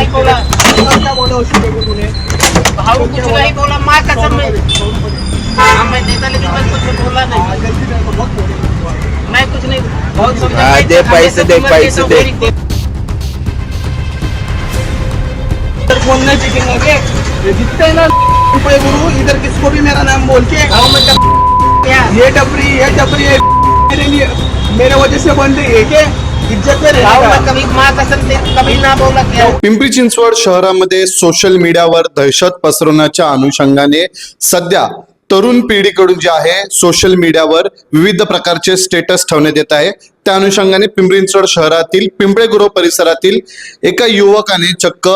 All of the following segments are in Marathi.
नाही बोला. भाऊ कुछ नाही बोला माँ कसम मैं मैं देता लेकिन मैं कुछ बोला नहीं. मैं कुछ नहीं बहुत समझा हाँ, दे पैसे दे पैसे दे. इधर फ़ोन नहीं चेकिंग आगे जितने ना रुपए गुरु इधर किसको भी मेरा नाम बोल के. गाँव में ये टपरी ये टपरी मेरे लिए मेरे वजह से बन रही है क्या पिंपरी चिंचवड शहरामध्ये सोशल मीडियावर दहशत पसरवण्याच्या अनुषंगाने सध्या तरुण पिढीकडून जे आहे सोशल मीडियावर विविध प्रकारचे स्टेटस ठेवण्यात येत आहे. त्या अनुषंगाने पिंपरी चिंचवड शहरातील पिंपळे गुरव परिसरातील एका युवकाने चक्क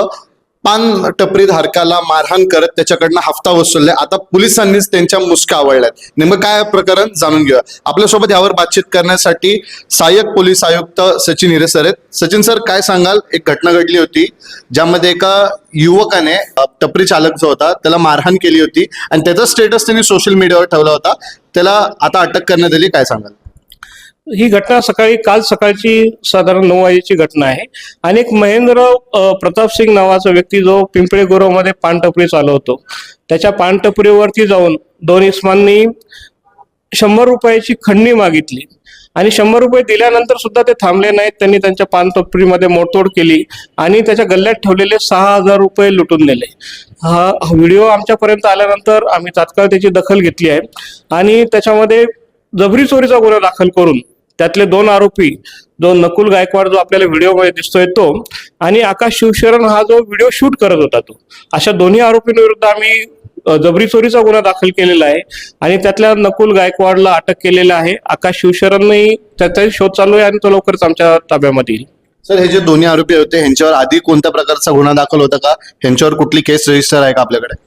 पान टपरी धारकाला मारहाण करत त्याच्याकडनं हफ्ता वसूललाय आता पोलिसांनीच त्यांच्या मुसक्या आवळल्यात. नेमकं काय प्रकरण जाणून घेऊया. आपल्यासोबत यावर बातचीत करण्यासाठी सहाय्यक पोलीस आयुक्त सचिन हिरे सर आहेत. सचिन सर काय सांगाल? एक घटना घडली होती ज्यामध्ये एका युवकाने टपरी चालक जो होता त्याला मारहाण केली होती आणि त्याचा स्टेटस त्यांनी सोशल मीडियावर ठेवला होता. त्याला आता अटक करण्यात आली. काय सांगाल? ही घटना सकाळी काल सकाळची साधारण नऊ वाजेची घटना आहे. आणि एक महेंद्र प्रताप सिंग नावाचा व्यक्ती जो पिंपळे गोरवमध्ये पानटपरी चालवतो. त्याच्या पानटपरीवरती जाऊन दोन इस्मांनी शंभर रुपयाची खंडणी मागितली. आणि शंभर रुपये दिल्यानंतर सुद्धा ते थांबले नाहीत. त्यांनी त्यांच्या पानटपरीमध्ये मोडतोड केली आणि त्याच्या गल्ल्यात ठेवलेले सहा हजार रुपये लुटून नेले. हा व्हिडिओ आमच्यापर्यंत आल्यानंतर आम्ही तात्काळ त्याची दखल घेतली आहे. आणि त्याच्यामध्ये जबरी चोरीचा गुन्हा दाखल करून त्यातले दोन आरोपी जो नकुल गायकवाड जो आपल्याला व्हिडिओमध्ये दिसतोय तो आणि आकाश शिवशरण हा जो व्हिडिओ शूट करत होता तो. अशा दोन्ही आरोपींविरुद्ध आम्ही जबरी चोरीचा गुन्हा दाखल केलेला आहे आणि त्यातल्या नकुल गायकवाडला अटक केलेला आहे. आकाश शिवशरणही त्याचा शोध चालू आहे आणि तो लवकरच आमच्या ताब्यामध्ये येईल. सर हे जे दोन्ही आरोपी होते ह्यांच्यावर आधी कोणत्या प्रकारचा गुन्हा दाखल होता का? ह्यांच्यावर कुठली केस रजिस्टर आहे का आपल्याकडे?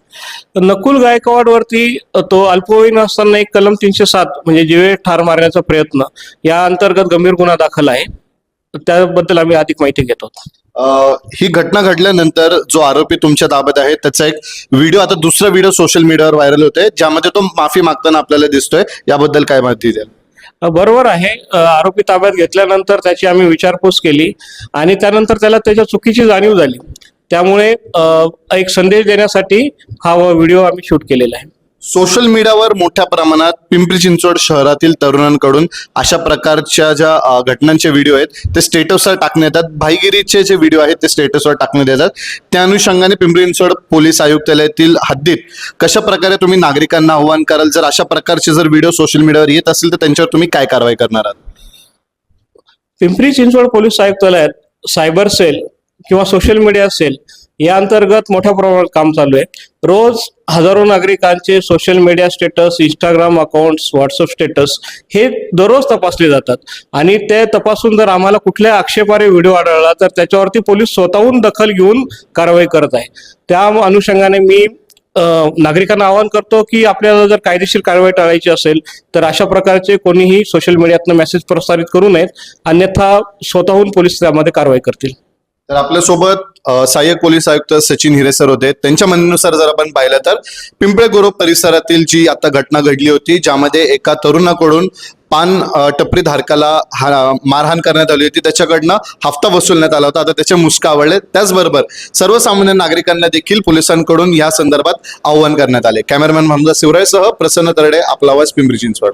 नकुल गायकवाड वरती तो अल्पवयीन असताना एक कलम तीनशे सात म्हणजे जीवे ठार मारण्याचा प्रयत्न या अंतर्गत गंभीर गुन्हा दाखल आहे. त्याबद्दल आम्ही अधिक माहिती घेतो ही घटना घडल्यानंतर जो आरोपी तुमच्या ताब्यात आहे त्याचा एक व्हिडिओ आता दुसरा व्हिडिओ सोशल मीडियावर व्हायरल होतोय ज्यामध्ये तो माफी मागताना आपल्याला दिसतोय. याबद्दल काय माहिती द्याल? बरोबर आहे. आरोपी ताब्यात घेतल्यानंतर त्याची आम्ही विचारपूस केली आणि त्यानंतर त्याला त्याच्या चुकीची जाणीव झाली. त्यामुळे एक संदेश देण्यासाठी हा व्हिडिओ आम्ही शूट केलेला आहे. सोशल मीडियावर मोठ्या प्रमाणात पिंपरी चिंचवड शहरातील तरुणांकडून अशा प्रकारच्या ज्या घटनांचे व्हिडिओ आहेत ते स्टेटसवर टाकण्यात येतात. भाईगिरीचे जे व्हिडिओ आहेत ते स्टेटसवर टाकण्यात येतात. त्या अनुषंगाने पिंपरी चिंचवड पोलीस आयुक्तालयातील हद्दीत कशा प्रकारे तुम्ही नागरिकांना आव्हान कराल जर अशा प्रकारचे जर व्हिडिओ सोशल मीडियावर येत असतील तर त्यांच्यावर तुम्ही काय कारवाई करणार आहात? पिंपरी चिंचवड पोलीस आयुक्तालयात सायबर सेल किंवा सोशल मीडिया असेल या अंतर्गत मोठ्या प्रमाणात काम चालू आहे. रोज हजारो नागरिकांचे social media status Instagram accounts WhatsApp status हे दररोज तपासले जातात. आणि ते तपासून जर आम्हाला कुठल्या आक्षेपारे व्हिडिओ आढळला तर त्याच्यावरती पोलीस स्वतःहून दखल घेऊन कारवाई करत आहे. त्या अनुषंगाने मी नागरिकांना आवाहन करतो की आपल्याला जर कायदेशीर कारवाई टाळायची असेल तर अशा प्रकारचे कोणीही सोशल मीडियातनं मेसेज प्रसारित करू नयेत. अन्यथा स्वतःहून पोलीस त्यामध्ये कारवाई करतील. तर आपल्यासोबत सहाय्यक पोलीस आयुक्त सचिन हिरे सर होते. त्यांच्या म्हणण्यानुसार जर आपण पाहिलं तर पिंपळे गोरोब परिसरातील जी आता घटना घडली होती ज्यामध्ये एका तरुणाकडून पान टपरी धारकाला मारहाण करण्यात आली होती. त्याच्याकडनं हप्ता वसुलण्यात आला होता. आता त्याचे मुस्का आवडले. त्याचबरोबर सर्वसामान्य नागरिकांना देखील पोलिसांकडून या संदर्भात आव्हान करण्यात आले. कॅमेरामॅन हमजा शिवरायसह प्रसन्न तरडे आपला आवाज पिंपरी चिंचवड.